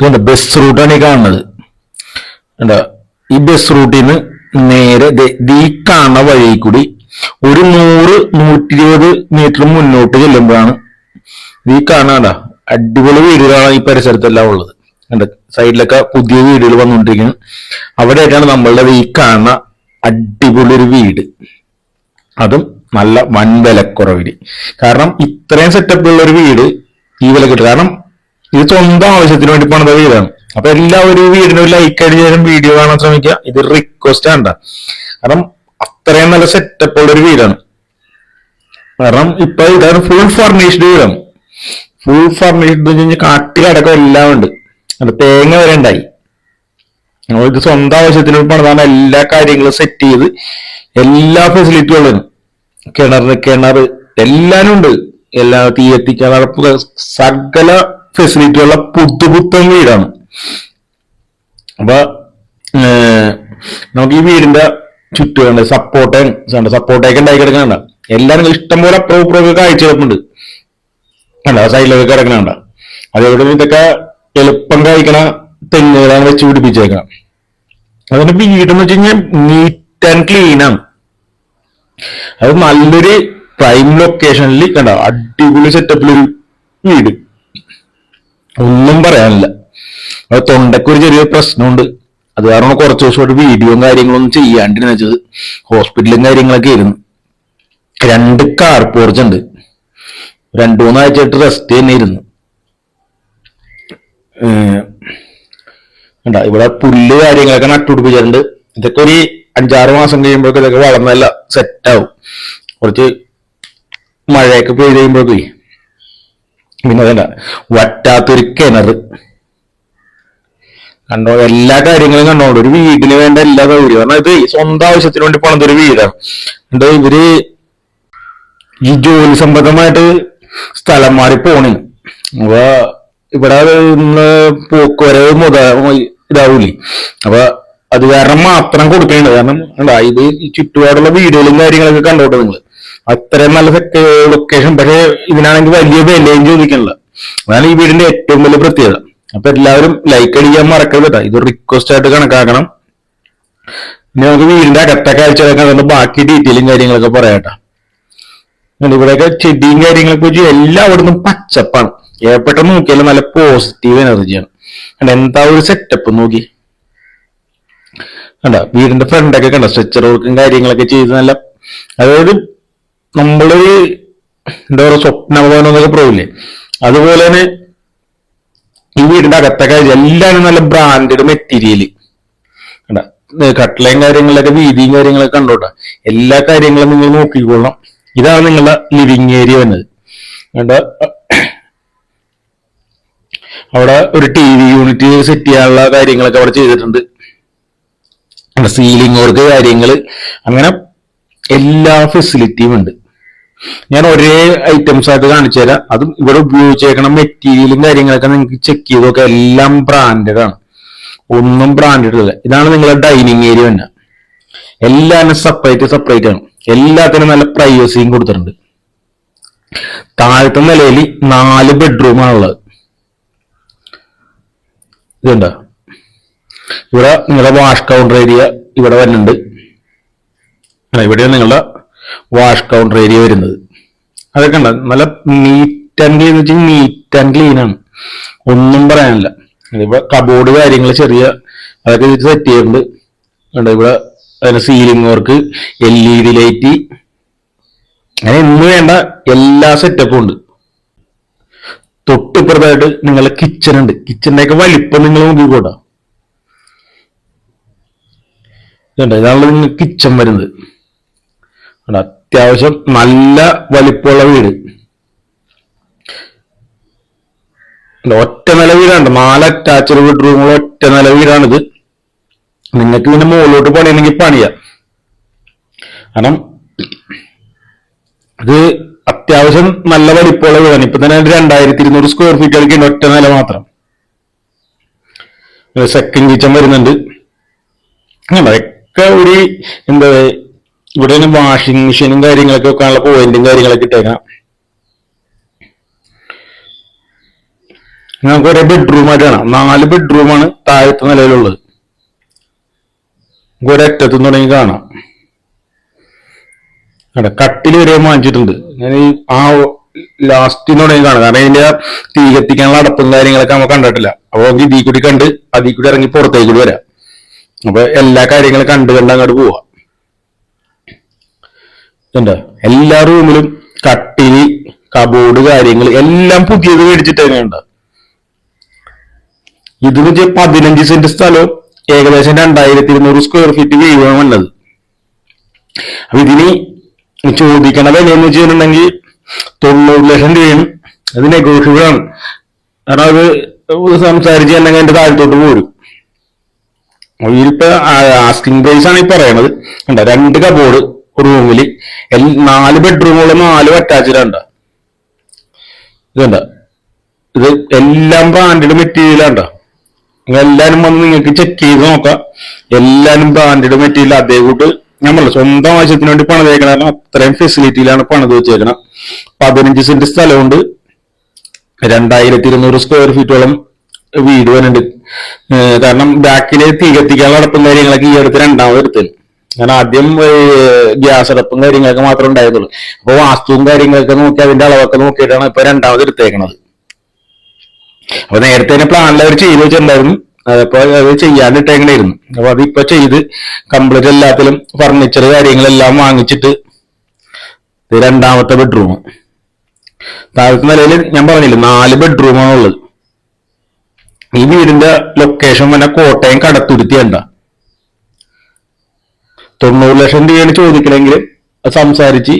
ഇതുണ്ട് ബസ് റൂട്ടാണ് ഈ കാണുന്നത്. കണ്ടോ? ഈ ബസ് റൂട്ടിൽ നിന്ന് നേരെ ഈ കാണുന്ന വഴി കൂടി ഒരു നൂറ് നൂറ്റി ഇരുപത് മീറ്റർ മുന്നോട്ട് ചെല്ലുമ്പോഴാണ് ഈ കാണാണ്ട അടിപൊളി വീടുകളാണ് ഈ പരിസരത്തെല്ലാം ഉള്ളത്. കണ്ടോ? സൈഡിലൊക്കെ പുതിയ വീടുകൾ വന്നുകൊണ്ടിരിക്കുന്നത് അവിടെയായിട്ടാണ് നമ്മളുടെ ഈ കാണുന്ന അടിപൊളി ഒരു വീട്. അതും നല്ല വൻ വിലക്കുറവിൽ കാരണം ഇത്രയും സെറ്റപ്പുള്ള ഒരു വീട് ഈ വില കിട്ടും. കാരണം ഇത് സ്വന്തം ആവശ്യത്തിന് വേണ്ടി പണിത വീടാണ്. അപ്പൊ എല്ലാവരും ഈ വീടിനും ഒരു ലൈക്ക് അടിച്ചാലും വീഡിയോ കാണാൻ ശ്രമിക്കുക. ഇത് റിക്വസ്റ്റ് ആണ്. കാരണം അത്രയും നല്ല സെറ്റപ്പ് ഉള്ള ഒരു വീടാണ്. കാരണം ഇപ്പൊ ഇതാണ് ഫുൾ ഫർണിഷ്ഡ് വീടാണ്. ഫുൾ ഫർണിഷ്ഡ് എന്ന് കാട്ടിലടക്കം എല്ലാം ഉണ്ട്. അത് തേങ്ങ വരെ ഉണ്ടായി. ഇത് സ്വന്തം ആവശ്യത്തിന് പണിതാണ് എല്ലാ കാര്യങ്ങളും സെറ്റ് ചെയ്ത് എല്ലാ ഫെസിലിറ്റിയും ഉള്ളത്. കിണറിന് കിണർ എല്ലാനും ഉണ്ട്. എല്ലാ തീ എത്തിക്കാൻ സകല ഫെസിലിറ്റി ഉള്ള പുതുപുത്തൻ വീടാണ്. അപ്പൊ നമുക്ക് ഈ വീടിന്റെ ചുറ്റുമുണ്ട് സപ്പോർട്ടേ സപ്പോർട്ടേക്ക് ഉണ്ടായി കിടക്കണണ്ട. എല്ലാം നിങ്ങൾ ഇഷ്ടംപോലെ അപ്പുറം ഇപ്പുറമൊക്കെ കാഴ്ച കിടപ്പുണ്ട് കണ്ട സൈഡിലൊക്കെ കിടക്കണണ്ട. അതേപോലെ ഇതൊക്കെ എളുപ്പം കഴിക്കണ തെങ്ങുകളാണ് വെച്ച് പിടിപ്പിച്ചേക്കണം അതിന്റെ വീടെന്ന് വെച്ച് കഴിഞ്ഞാൽ നീറ്റ് ആൻഡ് ക്ലീൻ ആണ്. അത് നല്ലൊരു പ്രൈം ലൊക്കേഷനിൽ കണ്ട അടിപൊളി സെറ്റപ്പിലൊരു വീട്. ഒന്നും പറയാനില്ല. അത് തൊണ്ടയ്ക്ക് ഒരു ചെറിയ പ്രശ്നമുണ്ട്. അത് കാരണം കുറച്ച് ദിവസമായിട്ട് വീഡിയോയും കാര്യങ്ങളൊന്നും ചെയ്യാണ്ടിരുന്ന വെച്ചത്. ഹോസ്പിറ്റലും കാര്യങ്ങളൊക്കെ ആയിരുന്നു. രണ്ട് കാർ പോർച്ച് ഉണ്ട്. രണ്ടു മൂന്നാഴ്ചയായിട്ട് റെസ്റ്റ് തന്നെ ഇരുന്നു കണ്ട? ഇവിടെ പുല്ല് കാര്യങ്ങളൊക്കെ നട്ടുപിടിപ്പിച്ചിട്ടുണ്ട്. ഇതൊക്കെ ഒരു അഞ്ചാറ് മാസം കഴിയുമ്പോഴൊക്കെ ഇതൊക്കെ വളർന്നല്ല സെറ്റ് ആവും. കുറച്ച് മഴയൊക്കെ പെയ്ത് കഴിയുമ്പോഴൊക്കെ പിന്നെ അതല്ല വറ്റാത്തൊരു കിണർ കണ്ടോ? എല്ലാ കാര്യങ്ങളും കണ്ടോണ്ട് ഒരു വീടിന് വേണ്ട എല്ലാ സൗകര്യവും. കാരണം ഇത് സ്വന്തം ആവശ്യത്തിന് വേണ്ടി പോണത് ഒരു വീടാണ്. എന്താ ഇവർ ഈ ജോലി സംബന്ധമായിട്ട് സ്ഥലം മാറി പോണേ അപ്പൊ ഇവിടെ പോക്കുവരവ് മുത ഇതാവൂലേ. അപ്പൊ അത് കാരണം മാത്രം കൊടുക്കേണ്ടത്. കാരണം ഇത് ചുറ്റുപാടുള്ള വീടുകളും കാര്യങ്ങളൊക്കെ കണ്ടോട്ടെ നിങ്ങൾ അത്രയും നല്ല ലൊക്കേഷൻ പക്ഷേ ഇതിനാണെങ്കിൽ വലിയ വിലയും ചോദിക്കണില്ല. അതാണ് ഈ വീടിന്റെ ഏറ്റവും വലിയ പ്രത്യേകത. അപ്പൊ എല്ലാവരും ലൈക്ക് അടിക്കാൻ മറക്കരുത് കേട്ടോ ഇത് റിക്വസ്റ്റ് ആയിട്ട് കണക്കാക്കണം. ഇനി നമുക്ക് വീടിന്റെ അകത്തെ കാഴ്ചകളൊക്കെ കണ്ട് ബാക്കി ഡീറ്റെയിലും കാര്യങ്ങളൊക്കെ പറയാട്ടോ ഇവിടെയൊക്കെ ചെടിയും കാര്യങ്ങളൊക്കെ വെച്ച് എല്ലാം അവിടുന്ന് പച്ചപ്പാണ്. ഏപ്പെട്ട നോക്കിയാലും നല്ല പോസിറ്റീവ് എനർജിയാണ് എന്താ ഒരു സെറ്റപ്പ് നോക്കി. കണ്ട വീടിന്റെ ഫ്രണ്ടൊക്കെ കണ്ട സ്ട്രെച്ചർ വർക്കും കാര്യങ്ങളൊക്കെ ചെയ്ത് നല്ല അതായത് നമ്മളൊരു എന്താ പറയുക സ്വപ്നഭവനം എന്നൊക്കെ പറയില്ലേ അതുപോലെ തന്നെ ഈ വീടിന്റെ അകത്തൊക്കെ എല്ലാം നല്ല ബ്രാൻഡഡ് മെറ്റീരിയൽ കട്ട്ലയും കാര്യങ്ങളിലൊക്കെ വീതിയും കാര്യങ്ങളൊക്കെ കണ്ടോട്ടെ? എല്ലാ കാര്യങ്ങളും നിങ്ങൾ നോക്കിക്കൊള്ളണം ഇതാണ് നിങ്ങളുടെ ലിവിങ് ഏരിയ വന്നത് കണ്ട? അവിടെ ഒരു ടി വി യൂണിറ്റ് സെറ്റ് ചെയ്യാനുള്ള കാര്യങ്ങളൊക്കെ അവിടെ ചെയ്തിട്ടുണ്ട്. സീലിംഗ് വർക്ക് കാര്യങ്ങൾ അങ്ങനെ എല്ലാ ഫെസിലിറ്റിയും ഉണ്ട്. ഞാൻ ഒരേ ഐറ്റംസ് ആയിട്ട് കാണിച്ചു തരാം. അതും ഇവിടെ ഉപയോഗിച്ചേക്കണ മെറ്റീരിയലും കാര്യങ്ങളൊക്കെ നിങ്ങൾക്ക് ചെക്ക് ചെയ്ത് നോക്കാം. എല്ലാം ബ്രാൻഡഡ് ആണ്. ഒന്നും ബ്രാൻഡഡ് അല്ല. ഇതാണ് നിങ്ങളുടെ ഡൈനിങ് ഏരിയ തന്നെ. എല്ലാം സെപ്പറേറ്റ് സെപ്പറേറ്റ് ആണ്. എല്ലാത്തിനും നല്ല പ്രൈവസിയും കൊടുത്തിട്ടുണ്ട്. താഴത്തെ നിലയിൽ നാല് ബെഡ്റൂമാണ് ഉള്ളത്. ഇതുണ്ടോ? ഇവിടെ നിങ്ങളുടെ വാഷ് കൗണ്ടർ ഏരിയ ഇവിടെ വരുന്നുണ്ട്. ഇവിടെയാണ് നിങ്ങളുടെ വാഷ് കൗണ്ടർ ഏരിയ വരുന്നത്. അതൊക്കെ ഉണ്ട്. നല്ല നീറ്റ് ആൻഡ് ക്ലീൻ വെച്ചാൽ നീറ്റ് ആൻഡ് ക്ലീൻ ആണ്. ഒന്നും പറയാനില്ല. ഇവിടെ കബോർഡ് കാര്യങ്ങൾ ചെറിയ അതൊക്കെ സെറ്റ് ചെയ്തിട്ടുണ്ട് കണ്ടോ ഇവിടെ അതിന്റെ ceiling work L E D light അങ്ങനെ ഇന്ന് വേണ്ട എല്ലാ സെറ്റപ്പും ഉണ്ട്. തൊട്ടിപ്പുറത്തായിട്ട് നിങ്ങളുടെ കിച്ചൺ ഉണ്ട്. കിച്ചണിന്റെ ഒക്കെ വലിപ്പം നിങ്ങൾ നോക്കിക്കോട്ടെ ഇതാണ് നിങ്ങൾ കിച്ചൺ വരുന്നത്. അത്യാവശ്യം നല്ല വലിപ്പമുള്ള വീട്. ഒറ്റ നില വീടാണ്. നാല് അറ്റാച്ച്ഡ് ബെഡ്റൂമുള്ള ഒറ്റ നില വീടാണിത്. നിങ്ങൾക്ക് പിന്നെ മുകളിലോട്ട് പണിയണമെങ്കിൽ പണിയാം. കാരണം ഇത് അത്യാവശ്യം നല്ല വലിപ്പമുള്ള വീടാണ്. ഇപ്പൊ തന്നെ രണ്ടായിരത്തി ഇരുന്നൂറ് സ്ക്വയർ ഫീറ്റ് കളിക്കുന്നുണ്ട് ഒറ്റ നില മാത്രം. സെക്കൻഡ് കിച്ചൺ വരുന്നുണ്ട്. അതൊക്കെ ഒരു എന്താ ഇവിടെ വാഷിംഗ് മെഷീനും കാര്യങ്ങളൊക്കെ വെക്കാനുള്ള പോയിന്റും കാര്യങ്ങളൊക്കെ ഇട്ടേക്കാം. നമുക്ക് ഒരേ ബെഡ്റൂം ആയിട്ട് കാണാം. നാല് ബെഡ്റൂമാണ് താഴത്തെ നിലയിലുള്ളത്. ഒരറ്റത്തു തുടങ്ങി കാണാം. അവിടെ കട്ടിൽ വരെ വാങ്ങിച്ചിട്ടുണ്ട് ഞാൻ ഈ ആ തുടങ്ങി കാണാം. കാരണം ഇതിന്റെ തീ കത്തിക്കാനുള്ള അടപ്പും കാര്യങ്ങളൊക്കെ നമ്മൾ കണ്ടിട്ടില്ല. അപ്പൊ നമുക്ക് ഇതിൽ കൂടി കണ്ട് അതിൽ കൂടി ഇറങ്ങി പുറത്തേക്ക് കൂടി വരാം. അപ്പൊ എല്ലാ കാര്യങ്ങളും കണ്ട് അങ്ങോട്ട് പോവാ. ഇതുണ്ട്. എല്ലാ റൂമിലും കട്ടിൽ കബോർഡ് കാര്യങ്ങൾ എല്ലാം പുതിയത് മേടിച്ചിട്ട് തന്നെയുണ്ട്. ഇത് വെച്ച് പതിനഞ്ച് സെന്റ് സ്ഥലവും ഏകദേശം രണ്ടായിരത്തി ഇരുന്നൂറ് സ്ക്വയർ ഫീറ്റ് വീഴാൻ വന്നത് അപ്പൊ ഇതിന് ചോദിക്കണ എങ്ങനെയെന്ന് വെച്ചിട്ടുണ്ടെങ്കിൽ തൊണ്ണൂറ് ലക്ഷം രൂപയാണ് അത് നെഗോഷ്യബിൾ ആണ്. കാരണം അത് സംസാരിച്ച് തന്നെ അതിന്റെ താഴത്തോട്ട് പോരും. ഇതിപ്പോ ആസ്കിംഗ് പ്രൈസ് ആണ് ഈ പറയണത്. കണ്ട? രണ്ട് കബോർഡ് റൂമിൽ നാല് ബെഡ്റൂമുകളും നാലും അറ്റാച്ച്ഡ് ഉണ്ട് ഇതുണ്ട. ഇത് എല്ലാം ബ്രാൻഡഡ് മെറ്റീരിയലാണ്ട എല്ലാരും വന്ന് നിങ്ങൾക്ക് ചെക്ക് ചെയ്ത് നോക്കാം. എല്ലാരും ബ്രാൻഡഡ് മെറ്റീരിയൽ അതേ കൂട്ട് നമ്മൾ സ്വന്തം ആവശ്യത്തിന് വേണ്ടി പണിത് വെക്കണം അത്രയും ഫെസിലിറ്റിയിലാണ് പണിത് വെച്ചേക്കണം. പതിനഞ്ച് സെന്റ് സ്ഥലമുണ്ട്. രണ്ടായിരത്തി ഇരുന്നൂറ് സ്ക്വയർ ഫീറ്റോളം വീട് വരുന്നുണ്ട് കാരണം ബാക്കിലെ തീ കത്തിക്കാനുള്ള അടപ്പും കാര്യങ്ങളൊക്കെ ഈ അടുത്ത് രണ്ടാമത് എടുത്തത് കാരണം ആദ്യം ഗ്യാസ് അടപ്പും കാര്യങ്ങളൊക്കെ മാത്രമേ ഉണ്ടായിരുന്നുള്ളൂ. അപ്പൊ വാസ്തുവും കാര്യങ്ങളൊക്കെ നോക്കി അതിന്റെ അളവൊക്കെ നോക്കിയിട്ടാണ് ഇപ്പൊ രണ്ടാമത് എടുത്തേക്കണത്. അപ്പൊ നേരത്തെ തന്നെ പ്ലാനിൽ അവർ ചെയ്ത് വെച്ചിട്ടുണ്ടായിരുന്നു. അതപ്പോ അത് ചെയ്യാണ്ടിട്ടേക്കണായിരുന്നു. അപ്പൊ അതിപ്പോ ചെയ്ത് കംപ്ലീറ്റ് എല്ലാത്തിലും ഫർണിച്ചർ കാര്യങ്ങളെല്ലാം വാങ്ങിച്ചിട്ട് രണ്ടാമത്തെ ബെഡ്റൂം താഴത്തെ നിലയിൽ ഞാൻ പറഞ്ഞില്ല നാല് ബെഡ്റൂമാണുള്ളത് ഈ വീടിന്റെ ലൊക്കേഷൻ വന്നെ കോട്ടയം കണ്ട. തൊണ്ണൂറ് ലക്ഷം രൂപയാണ് ചോദിക്കണമെങ്കിൽ സംസാരിച്ച്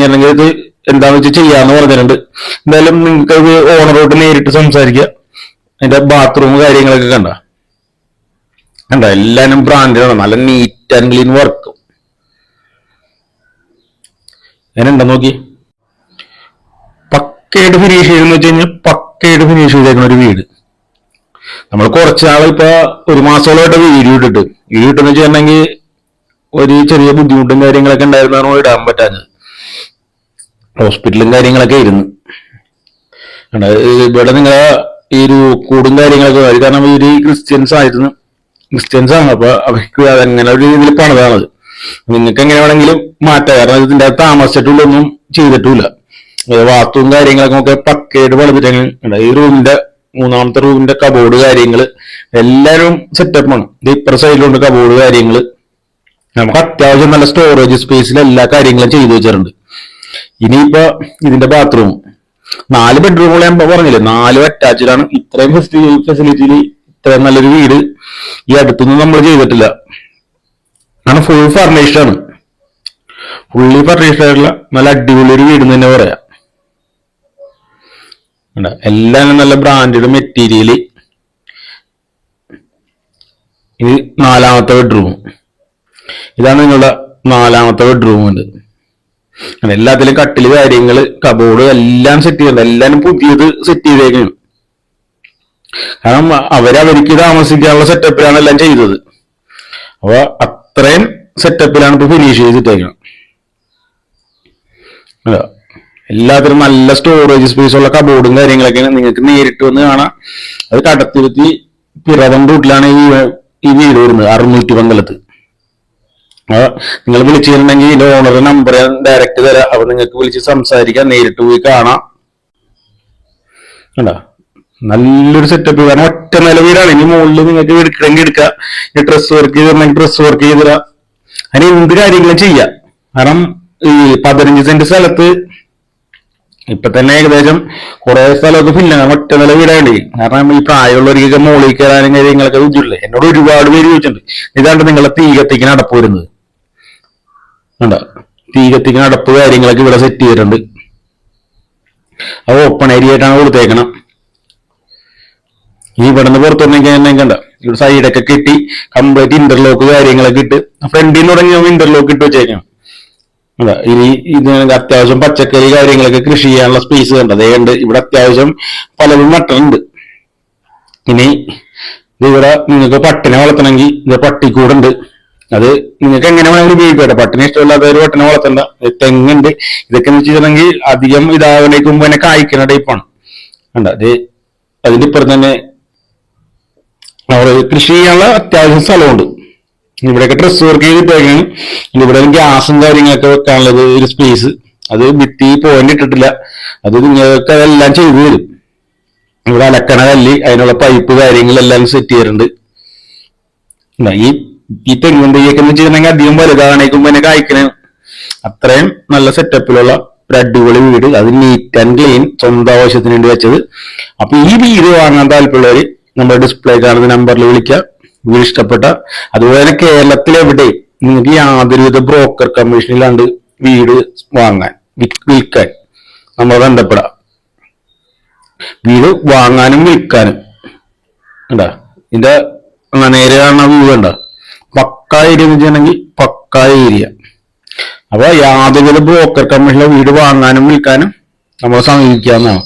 ഞാനെങ്കിൽ ഇത് എന്താണെന്ന് വെച്ചാൽ ചെയ്യാന്ന് പറഞ്ഞിട്ടുണ്ട്. എന്തായാലും നിങ്ങൾക്ക് അത് ഓണറോട്ട് നേരിട്ട് സംസാരിക്കുക അതിന്റെ ബാത്റൂം കാര്യങ്ങളൊക്കെ കണ്ട. കണ്ട എല്ലാരും ബ്രാൻഡാണ് നല്ല നീറ്റ് ആൻഡ് ക്ലീൻ വർക്ക് ഞാനെന്താ നോക്കി? പക്കയായിട്ട് ഫിനിഷ് ചെയ്തെന്ന് വെച്ച് കഴിഞ്ഞാൽ പക്കയായിട്ട് ഫിനിഷ് ചെയ്തേക്കുന്ന ഒരു വീട്. നമ്മൾ കുറച്ച് നാൾ ഇപ്പൊ ഒരു മാസത്തോളമായിട്ട് വീഡിയോ ഇട്ടിട്ട്. വീഡിയോ ഇട്ടെന്ന് വെച്ചിട്ടുണ്ടെങ്കിൽ ഒരു ചെറിയ ബുദ്ധിമുട്ടും കാര്യങ്ങളൊക്കെ ഉണ്ടായിരുന്നാണ് ഇടാൻ പറ്റാഞ്ഞത്. ഹോസ്പിറ്റലും കാര്യങ്ങളൊക്കെ ഇരുന്ന് ഇവിടെ നിങ്ങളെ ഈ ഒരു കൂടും കാര്യങ്ങളൊക്കെ വരും. കാരണം ഇവർ ക്രിസ്ത്യൻസ് ആയിരുന്നു. ക്രിസ്ത്യൻസ് ആണ്. അപ്പൊ അവർക്ക് അതങ്ങനെ ഒരു രീതിയിൽ പണിതാണത്. നിങ്ങൾക്ക് എങ്ങനെ വേണമെങ്കിലും മാറ്റാം. കാരണം ഇതിന്റെ അകത്ത് താമസിച്ചിട്ടുള്ളൊന്നും ചെയ്തിട്ടില്ല. വാസ്തുവും കാര്യങ്ങളൊക്കെ ഒക്കെ പക്കയായിട്ട് പണിതിട്ടാണ് ഈ റൂമിന്റെ മൂന്നാമത്തെ റൂമിന്റെ കബോർഡ് കാര്യങ്ങൾ എല്ലാരും സെറ്റപ്പാണ് ഇപ്പുറ സൈഡിലുണ്ട് കബോർഡ് കാര്യങ്ങൾ. നമുക്ക് അത്യാവശ്യം നല്ല സ്റ്റോറേജ് സ്പേസിൽ എല്ലാ കാര്യങ്ങളും ചെയ്തു വെച്ചിട്ടുണ്ട്. ഇനിയിപ്പോ ഇതിന്റെ ബാത്റൂം നാല് ബെഡ്റൂമുകൾ ഞാൻ പറഞ്ഞില്ലേ നാലും അറ്റാച്ച്ഡ് ആണ്. ഇത്രയും ഫെസിലിറ്റിയിൽ ഇത്രയും നല്ലൊരു വീട് ഈ അടുത്തൊന്നും നമ്മൾ ചെയ്തിട്ടില്ല. കാരണം ഫുൾ ഫർണിഷ്ഡ് ആണ്. ഫുള്ളി ഫർണിഷ്ഡ് ആയിട്ടുള്ള നല്ല അടിപൊളി ഒരു വീട് തന്നെ പറയാം? എല്ലാം നല്ല ബ്രാൻഡഡ് മെറ്റീരിയൽ ഇത് നാലാമത്തെ ബെഡ്റൂം ഇതാണ് നിങ്ങളുടെ നാലാമത്തെ ബെഡ്റൂമുണ്ട് എല്ലാത്തിലും കട്ടിൽ കാര്യങ്ങൾ കബോർഡ് എല്ലാം സെറ്റ് ചെയ്തിട്ടുണ്ട് എല്ലാരും പുതിയത് സെറ്റ് ചെയ്തേക്കും കാരണം അവരവർക്ക് താമസിക്കാനുള്ള സെറ്റപ്പിലാണ് എല്ലാം ചെയ്തത്. അപ്പൊ അത്രയും സെറ്റപ്പിലാണ് ഇപ്പൊ ഫിനിഷ് ചെയ്തിട്ടേക്കണം. എല്ലാത്തിനും നല്ല സ്റ്റോറേജ് സ്പേസ് ഉള്ള കബോർഡും കാര്യങ്ങളൊക്കെയാണ് നിങ്ങൾക്ക് നേരിട്ട് വന്ന് കാണാം. അത് കടത്തിരുത്തി പിറവം റൂട്ടിലാണ് ഈ വീട് വരുന്നത് അറുന്നൂറ്റി പന്തലത്ത്. നിങ്ങൾ വിളിച്ചിട്ടുണ്ടെങ്കിൽ ഇതിന്റെ ഓണറുടെ നമ്പർ ഞാൻ ഡയറക്റ്റ് തരാം. അപ്പൊ നിങ്ങൾക്ക് വിളിച്ച് സംസാരിക്കാം. നേരിട്ട് പോയി കാണാം. കണ്ടോ? നല്ലൊരു സെറ്റപ്പ് കാരണം ഒറ്റ നില വീടാണ് ഇനി മുകളിൽ നിങ്ങൾക്ക് എടുക്കണമെങ്കിൽ എടുക്കാം. ഇനി ഡ്രസ് വർക്ക് ചെയ്തിരുന്നെങ്കിൽ ഡ്രസ് വർക്ക് ചെയ്ത് തരാം അതിന് എന്ത് കാര്യങ്ങളും ചെയ്യാം. കാരണം ഈ പതിനഞ്ച് സെന്റ് സ്ഥലത്ത് ഇപ്പൊ തന്നെ ഏകദേശം കുറെ സ്ഥലമൊക്കെ ഫില്ലാണ് ഒറ്റ നില വീടാണ് കാരണം ഈ പ്രായമുള്ളവർക്കൊക്കെ മുകളിൽ കയറാനും കാര്യങ്ങളൊക്കെ ബുദ്ധിമുട്ടില്ലേ? എന്നോട് ഒരുപാട് പേര് ചോദിച്ചിട്ടുണ്ട്. ഇതാണ്ട് നിങ്ങളെ തീ കത്തിക്കുന്ന അടപ്പ് വരുന്നത്. വേണ്ട തീ കത്തിക്കുന്ന അടപ്പ് കാര്യങ്ങളൊക്കെ ഇവിടെ സെറ്റ് ചെയ്തിട്ടുണ്ട്. അത് ഓപ്പൺ ഏരിയ ആയിട്ടാണ് കൊടുത്തേക്കണം ഈ ഇവിടുന്ന് പുറത്തുണ്ടെങ്കിൽ കണ്ട? ഇവിടെ സൈഡൊക്കെ കെട്ടി കംപ്ലീറ്റ് ഇന്റർലോക്ക് കാര്യങ്ങളൊക്കെ ഇട്ട് ഫ്രണ്ടിൽ നിന്ന് തുടങ്ങി ഇന്റർലോക്ക് ഇട്ട് വെച്ചേക്കാം അതാ ഇനി ഇത് അത്യാവശ്യം പച്ചക്കറി കാര്യങ്ങളൊക്കെ കൃഷി ചെയ്യാനുള്ള സ്പേസ് കണ്ടത് അതേ കണ്ട് ഇവിടെ അത്യാവശ്യം പലതും നട്ടുണ്ട് ഇനി ഇവിടെ നിങ്ങൾക്ക് പട്ടിനെ വളർത്തണമെങ്കിൽ ഇത് പട്ടിക്കൂടുണ്ട്. അത് നിങ്ങൾക്ക് എങ്ങനെ വേണമെങ്കിലും ഉപയോഗിക്കട്ടെ പട്ടിനെ ഇഷ്ടമില്ലാത്തവർ പട്ടിനെ വളർത്തണ്ട. തെങ്ങുണ്ട്. ഇതൊക്കെ എന്ന് വെച്ചിട്ടുണ്ടെങ്കിൽ അധികം ഇതാകണേക്ക് മുമ്പ് തന്നെ കായ്ക്കുന്ന ടൈപ്പാണ് കണ്ട? അത് അതിന്റെ ഇപ്പുറം തന്നെ അവിടെ കൃഷി ചെയ്യാനുള്ള അത്യാവശ്യം സ്ഥലമുണ്ട്. ഇവിടെയൊക്കെ ഡ്രസ് വർക്ക് ചെയ്തിട്ടേക്കാണ് ഇവിടെ ഗ്യാസും കാര്യങ്ങളൊക്കെ വെക്കാനുള്ളത് ഒരു സ്പേസ് അത് ഭിത്തി പോയിന്റ് ഇട്ടിട്ടില്ല. അത് നിങ്ങൾക്ക് അതെല്ലാം ചെയ്തു തരും. ഇവിടെ അലക്കണ കല്ല് അതിനുള്ള പൈപ്പ് കാര്യങ്ങളെല്ലാം സെറ്റ് ചെയ്യാറുണ്ട് ഈ ഈ തെങ്ങും തയ്യൊക്കെ എന്ന് വെച്ചിട്ടുണ്ടെങ്കിൽ അധികം വലുതാണേക്കുമ്പോ കായ്ക്കണ അത്രയും നല്ല സെറ്റപ്പിലുള്ള ഒരു അടിപൊളി വീട്. അത് നീറ്റ് ആൻഡ് ക്ലീൻ സ്വന്തം ആവശ്യത്തിന് വേണ്ടി വെച്ചത്. അപ്പൊ ഈ വീട് വാങ്ങാൻ താല്പര്യമുള്ളവര് നമ്മുടെ ഡിസ്പ്ലേ കാണുന്ന നമ്പറിൽ വിളിക്കുക. വീട് ഇഷ്ടപ്പെട്ട അതുപോലെ തന്നെ കേരളത്തിൽ എവിടെ നിങ്ങൾക്ക് യാതൊരുവിധ ബ്രോക്കർ കമ്മീഷനിലാണ്ട് വീട് വാങ്ങാൻ വിൽ- വിൽക്കാൻ നമ്മൾ ബന്ധപ്പെടാം. വീട് വാങ്ങാനും വിൽക്കാനും. ഉണ്ടാ ഇതിന്റെ നേരെ കാണുന്ന വ്യൂ കണ്ട? പക്ക ഏരിയ എന്ന് വെച്ചിട്ടുണ്ടെങ്കിൽ പക്ക ഏരിയ. അപ്പൊ യാതൊരുവിധ ബ്രോക്കർ കമ്മീഷനിലെ വീട് വാങ്ങാനും വിൽക്കാനും നമ്മളെ സമീപിക്കാവുന്നതാണ്.